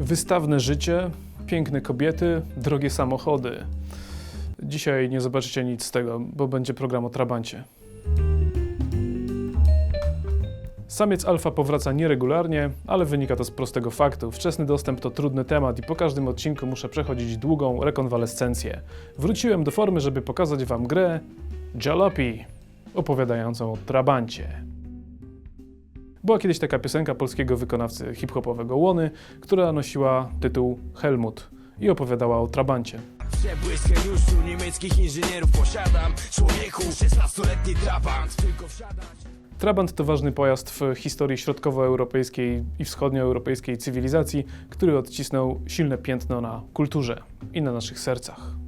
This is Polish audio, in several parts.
Wystawne życie, piękne kobiety, drogie samochody. Dzisiaj nie zobaczycie nic z tego, bo będzie program o Trabancie. Samiec alfa powraca nieregularnie, ale wynika to z prostego faktu. Wczesny dostęp to trudny temat i po każdym odcinku muszę przechodzić długą rekonwalescencję. Wróciłem do formy, żeby pokazać Wam grę Jalopy, opowiadającą o Trabancie. Była kiedyś taka piosenka polskiego wykonawcy hip-hopowego Łony, która nosiła tytuł Helmut i opowiadała o Trabancie. Przebłysk geniuszu niemieckich inżynierów posiadam Człowieku, 16-letni trabant Tylko wsiadać Trabant to ważny pojazd w historii środkowoeuropejskiej i wschodnioeuropejskiej cywilizacji, który odcisnął silne piętno na kulturze i na naszych sercach.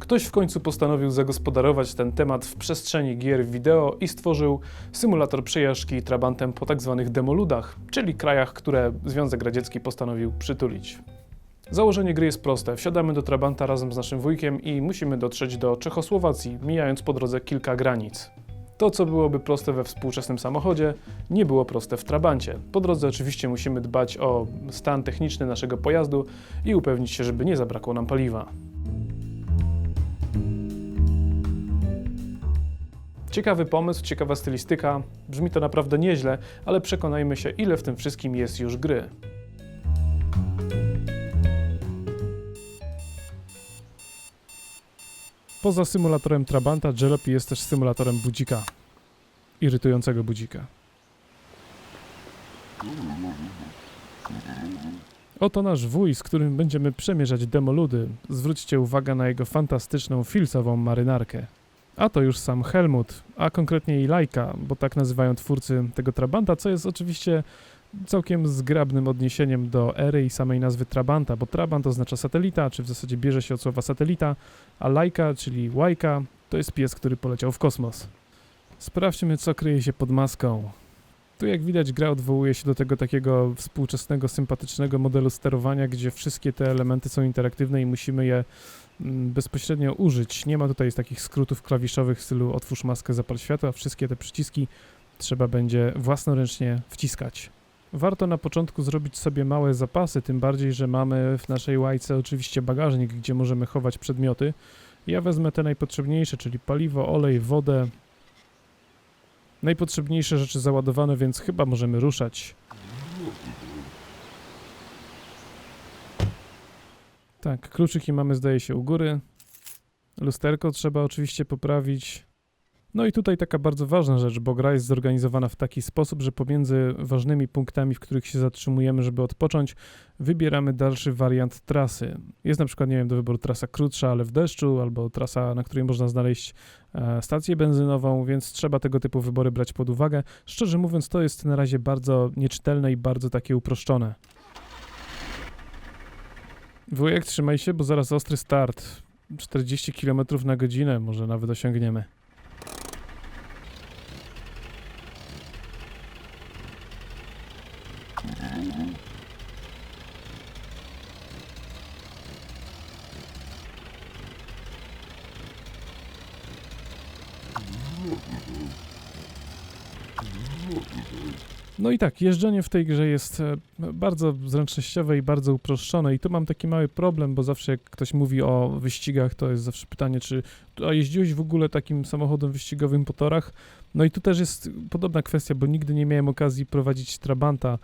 Ktoś w końcu postanowił zagospodarować ten temat w przestrzeni gier wideo i stworzył symulator przejażdżki Trabantem po tzw. demoludach, czyli krajach, które Związek Radziecki postanowił przytulić. Założenie gry jest proste. Wsiadamy do Trabanta razem z naszym wujkiem i musimy dotrzeć do Czechosłowacji, mijając po drodze kilka granic. To, co byłoby proste we współczesnym samochodzie, nie było proste w Trabancie. Po drodze oczywiście musimy dbać o stan techniczny naszego pojazdu i upewnić się, żeby nie zabrakło nam paliwa. Ciekawy pomysł, ciekawa stylistyka. Brzmi to naprawdę nieźle, ale przekonajmy się, ile w tym wszystkim jest już gry. Poza symulatorem Trabanta, Jalopy jest też symulatorem budzika. Irytującego budzika. Oto nasz wuj, z którym będziemy przemierzać demoludy. Zwróćcie uwagę na jego fantastyczną filcową marynarkę. A to już sam Helmut, a konkretnie i Lajka, bo tak nazywają twórcy tego Trabanta, co jest oczywiście całkiem zgrabnym odniesieniem do ery i samej nazwy Trabanta, bo Trabant oznacza satelita, czy w zasadzie bierze się od słowa satelita, a Lajka, czyli Łajka, to jest pies, który poleciał w kosmos. Sprawdźmy, co kryje się pod maską. Tu jak widać gra odwołuje się do tego takiego współczesnego, sympatycznego modelu sterowania, gdzie wszystkie te elementy są interaktywne i musimy je bezpośrednio użyć. Nie ma tutaj takich skrótów klawiszowych w stylu otwórz maskę, zapal światła. Wszystkie te przyciski trzeba będzie własnoręcznie wciskać. Warto na początku zrobić sobie małe zapasy, tym bardziej, że mamy w naszej łajce oczywiście bagażnik, gdzie możemy chować przedmioty. Ja wezmę te najpotrzebniejsze, czyli paliwo, olej, wodę. Najpotrzebniejsze rzeczy załadowane, więc chyba możemy ruszać. Tak, kluczyki mamy zdaje się u góry. Lusterko trzeba oczywiście poprawić. No i tutaj taka bardzo ważna rzecz, bo gra jest zorganizowana w taki sposób, że pomiędzy ważnymi punktami, w których się zatrzymujemy, żeby odpocząć, wybieramy dalszy wariant trasy. Jest na przykład, nie wiem, do wyboru trasa krótsza, ale w deszczu, albo trasa, na której można znaleźć e, stację benzynową, więc trzeba tego typu wybory brać pod uwagę. Szczerze mówiąc, to jest na razie bardzo nieczytelne i bardzo takie uproszczone. Wujek, trzymaj się, bo zaraz ostry start. 40 km na godzinę może nawet osiągniemy. No i tak, jeżdżenie w tej grze jest e, bardzo zręcznościowe i bardzo uproszczone i tu mam taki mały problem, bo zawsze jak ktoś mówi o wyścigach, to jest zawsze pytanie, czy a jeździłeś w ogóle takim samochodem wyścigowym po torach? No i tu też jest podobna kwestia, bo nigdy nie miałem okazji prowadzić Trabanta,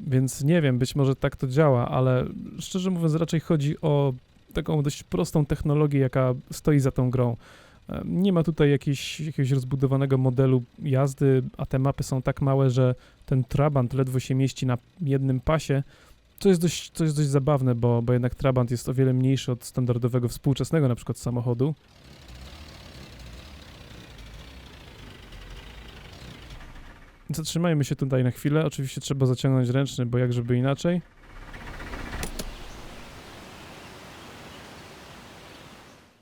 więc nie wiem, być może tak to działa, ale szczerze mówiąc raczej chodzi o taką dość prostą technologię, jaka stoi za tą grą. Nie ma tutaj jakiejś, jakiegoś rozbudowanego modelu jazdy, a te mapy są tak małe, że ten Trabant ledwo się mieści na jednym pasie, co jest dość, co jest dość zabawne, bo, bo jednak Trabant jest o wiele mniejszy od standardowego współczesnego na przykład samochodu. Zatrzymajmy się tutaj na chwilę. Oczywiście trzeba zaciągnąć ręczny, bo jak żeby inaczej.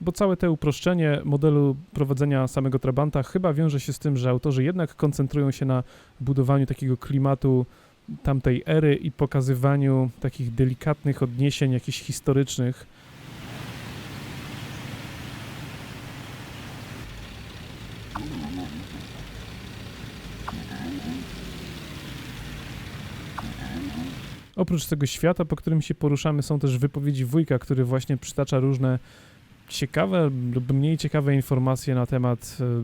Bo całe te uproszczenie modelu prowadzenia samego Trabanta chyba wiąże się z tym, że autorzy jednak koncentrują się na budowaniu takiego klimatu tamtej ery i pokazywaniu takich delikatnych odniesień jakichś historycznych. Oprócz tego świata, po którym się poruszamy, są też wypowiedzi wujka, który właśnie przytacza różne ciekawe lub mniej ciekawe informacje na temat e,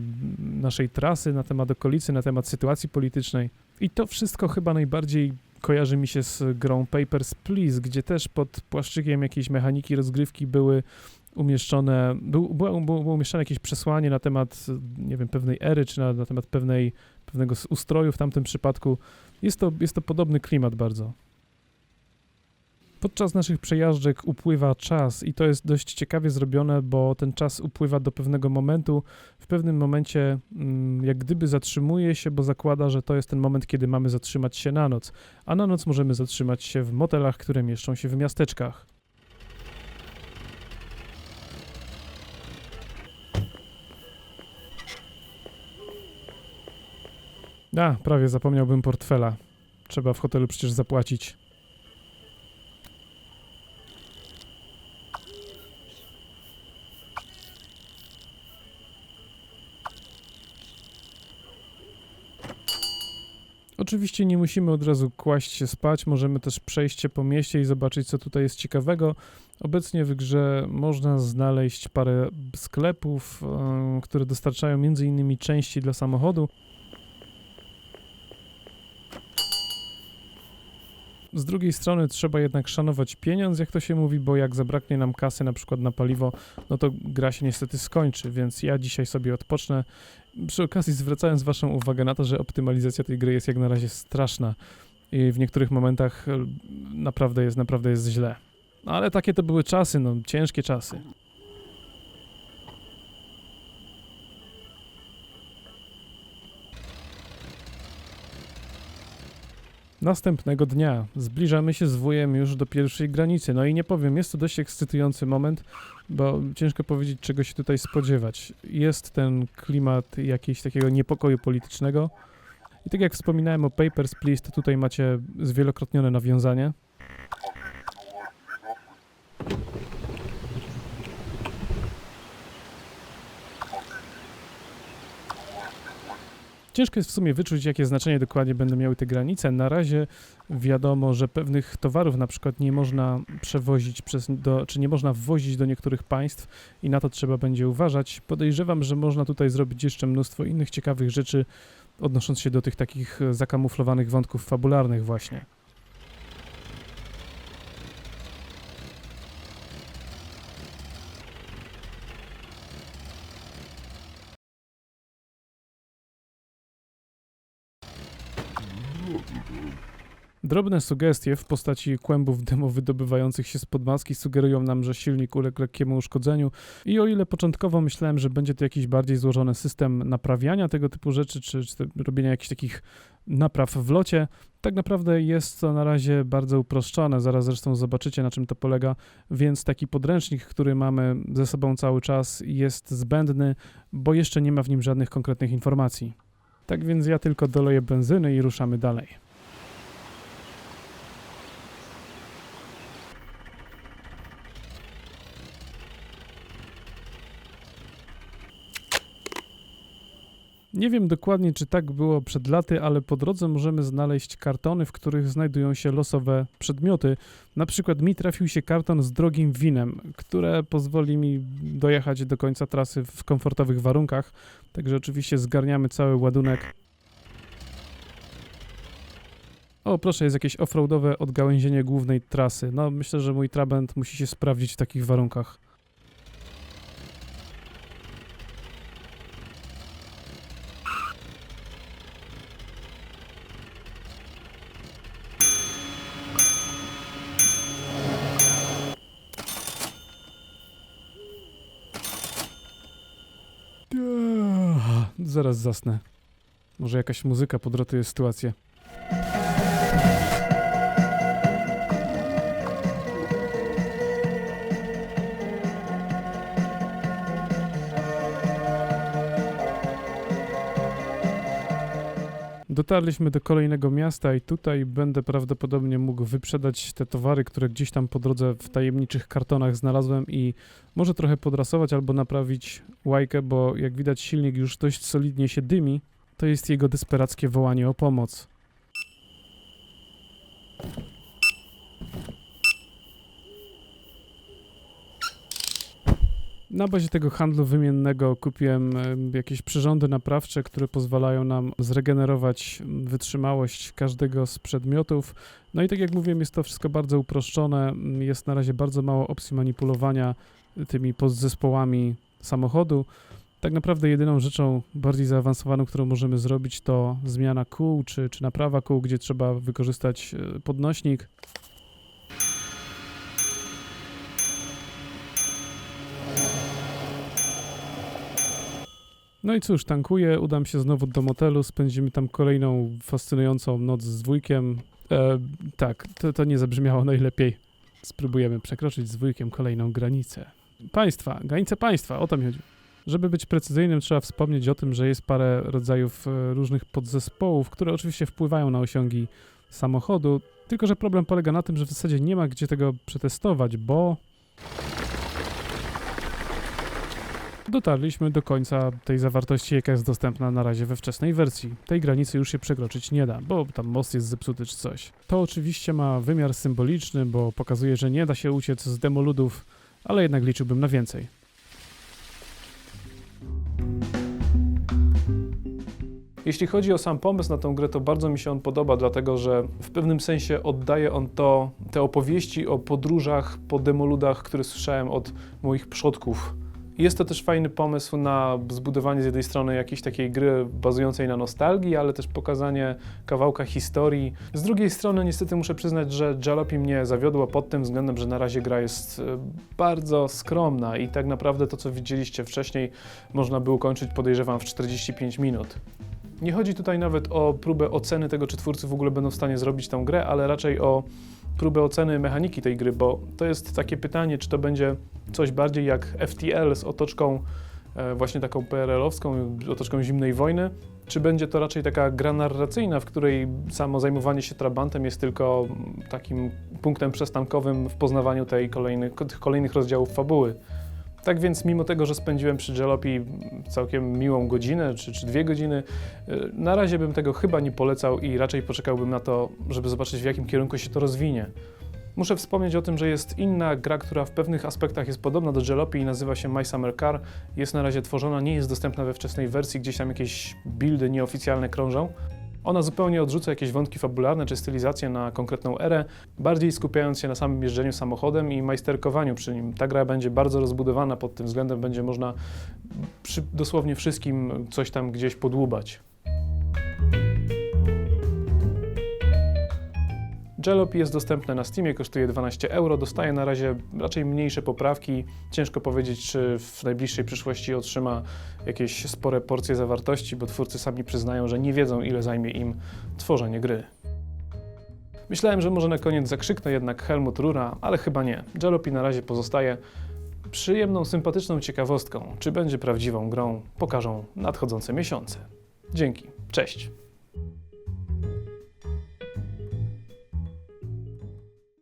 naszej trasy, na temat okolicy, na temat sytuacji politycznej. I to wszystko chyba najbardziej kojarzy mi się z grą Papers, Please, gdzie też pod płaszczykiem jakiejś mechaniki rozgrywki były umieszczone, był, było, było, umieszczone jakieś przesłanie na temat, nie wiem, pewnej ery, czy na, na temat pewnej, pewnego ustroju w tamtym przypadku. Jest to, jest to podobny klimat bardzo. Podczas naszych przejażdżek upływa czas i to jest dość ciekawie zrobione, bo ten czas upływa do pewnego momentu. W pewnym momencie mm, jak gdyby zatrzymuje się, bo zakłada, że to jest ten moment, kiedy mamy zatrzymać się na noc. A na noc możemy zatrzymać się w motelach, które mieszczą się w miasteczkach. A, prawie zapomniałbym portfela. Trzeba w hotelu przecież zapłacić. Oczywiście nie musimy od razu kłaść się spać, możemy też przejść się po mieście i zobaczyć, co tutaj jest ciekawego. Obecnie w grze można znaleźć parę sklepów, e, które dostarczają m.in. części dla samochodu. Z drugiej strony trzeba jednak szanować pieniądz, jak to się mówi, bo jak zabraknie nam kasy na przykład na paliwo, no to gra się niestety skończy, więc ja dzisiaj sobie odpocznę. Przy okazji zwracając waszą uwagę na to, że optymalizacja tej gry jest jak na razie straszna i w niektórych momentach e, naprawdę jest, naprawdę jest źle. Ale takie to były czasy, no ciężkie czasy. Następnego dnia zbliżamy się z wujem już do pierwszej granicy. No i nie powiem, jest to dość ekscytujący moment, bo ciężko powiedzieć, czego się tutaj spodziewać. Jest ten klimat jakiegoś takiego niepokoju politycznego. I tak jak wspominałem o Papers, Please, to tutaj macie zwielokrotnione nawiązanie. Ciężko jest w sumie wyczuć, jakie znaczenie dokładnie będą miały te granice. Na razie wiadomo, że pewnych towarów na przykład nie można przewozić przez, do, czy nie można wwozić do niektórych państw i na to trzeba będzie uważać. Podejrzewam, że można tutaj zrobić jeszcze mnóstwo innych ciekawych rzeczy, odnosząc się do tych takich zakamuflowanych wątków fabularnych właśnie. Drobne sugestie w postaci kłębów demo wydobywających się z podmaski sugerują nam, że silnik uległ lekkiemu uszkodzeniu i o ile początkowo myślałem, że będzie to jakiś bardziej złożony system naprawiania tego typu rzeczy, czy, czy robienia jakichś takich napraw w locie, tak naprawdę jest to na razie bardzo uproszczone, zaraz zresztą zobaczycie na czym to polega, więc taki podręcznik, który mamy ze sobą cały czas jest zbędny, bo jeszcze nie ma w nim żadnych konkretnych informacji. Tak więc ja tylko doleję benzyny i ruszamy dalej. Nie wiem dokładnie, czy tak było przed laty, ale po drodze możemy znaleźć kartony, w których znajdują się losowe przedmioty. Na przykład mi trafił się karton z drogim winem, które pozwoli mi dojechać do końca trasy w komfortowych warunkach. Także oczywiście zgarniamy cały ładunek. O, proszę, jest jakieś offroadowe odgałęzienie głównej trasy. No, myślę, że mój Trabant musi się sprawdzić w takich warunkach. Zaraz zasnę. Może jakaś muzyka podratuje sytuację. Dotarliśmy do kolejnego miasta i tutaj będę prawdopodobnie mógł wyprzedać te towary, które gdzieś tam po drodze w tajemniczych kartonach znalazłem i może trochę podrasować albo naprawić łajkę, bo jak widać silnik już dość solidnie się dymi. To jest jego desperackie wołanie o pomoc. Na bazie tego handlu wymiennego kupiłem em, jakieś przyrządy naprawcze, które pozwalają nam zregenerować wytrzymałość każdego z przedmiotów. No i tak jak mówiłem, jest to wszystko bardzo uproszczone. Jest na razie bardzo mało opcji manipulowania tymi podzespołami samochodu. Tak naprawdę jedyną rzeczą bardziej zaawansowaną, którą możemy zrobić, to zmiana kół czy, czy naprawa kół, gdzie trzeba wykorzystać e, podnośnik. No i cóż, tankuję, udam się znowu do motelu, spędzimy tam kolejną fascynującą noc z wujkiem. E, tak, to, to nie zabrzmiało najlepiej. Spróbujemy przekroczyć z wujkiem kolejną granicę. Państwa, granicę państwa, o to mi chodzi. Żeby być precyzyjnym, trzeba wspomnieć o tym, że jest parę rodzajów e, różnych podzespołów, które oczywiście wpływają na osiągi samochodu, tylko że problem polega na tym, że w zasadzie nie ma gdzie tego przetestować, bo dotarliśmy do końca tej zawartości, jaka jest dostępna na razie we wczesnej wersji. Tej granicy już się przekroczyć nie da, bo tam most jest zepsuty czy coś. To oczywiście ma wymiar symboliczny, bo pokazuje, że nie da się uciec z demoludów, ale jednak liczyłbym na więcej. Jeśli chodzi o sam pomysł na tę grę, to bardzo mi się on podoba, dlatego że w pewnym sensie oddaje on to, te opowieści o podróżach po demoludach, które słyszałem od moich przodków. Jest to też fajny pomysł na zbudowanie z jednej strony jakiejś takiej gry bazującej na nostalgii, ale też pokazanie kawałka historii. Z drugiej strony niestety muszę przyznać, że Jalopy mnie zawiodła pod tym względem, że na razie gra jest e, bardzo skromna i tak naprawdę to, co widzieliście wcześniej, można by ukończyć podejrzewam w 45 minut. Nie chodzi tutaj nawet o próbę oceny tego, czy twórcy w ogóle będą w stanie zrobić tę grę, ale raczej o próbę oceny mechaniki tej gry, bo to jest takie pytanie, czy to będzie coś bardziej jak FTL z otoczką e, właśnie taką PRL-owską, otoczką zimnej wojny, czy będzie to raczej taka gra narracyjna, w której samo zajmowanie się trabantem jest tylko takim punktem przestankowym w poznawaniu tej kolejnych, tych kolejnych rozdziałów fabuły. Tak więc, mimo tego, że spędziłem przy Jalopy całkiem miłą godzinę czy, czy dwie godziny, y, na razie bym tego chyba nie polecał i raczej poczekałbym na to, żeby zobaczyć, w jakim kierunku się to rozwinie. Muszę wspomnieć o tym, że jest inna gra, która w pewnych aspektach jest podobna do Jalopy i nazywa się My Summer Car. Jest na razie tworzona, nie jest dostępna we wczesnej wersji, gdzieś tam jakieś buildy nieoficjalne krążą. Ona zupełnie odrzuca jakieś wątki fabularne czy stylizację na konkretną erę, bardziej skupiając się na samym jeżdżeniu samochodem i majsterkowaniu przy nim. Ta gra będzie bardzo rozbudowana pod tym względem, będzie można przy dosłownie wszystkim coś tam gdzieś podłubać. Jalopy jest dostępne na Steamie, kosztuje 12 euro, dostaje na razie raczej mniejsze poprawki. Ciężko powiedzieć, czy w najbliższej przyszłości otrzyma jakieś spore porcje zawartości, bo twórcy sami przyznają, że nie wiedzą, ile zajmie im tworzenie gry. Myślałem, że może na koniec zakrzyknę jednak Helmut Rura, ale chyba nie. Jalopy na razie pozostaje przyjemną, sympatyczną ciekawostką. Czy będzie prawdziwą grą, pokażą nadchodzące miesiące. Dzięki, cześć.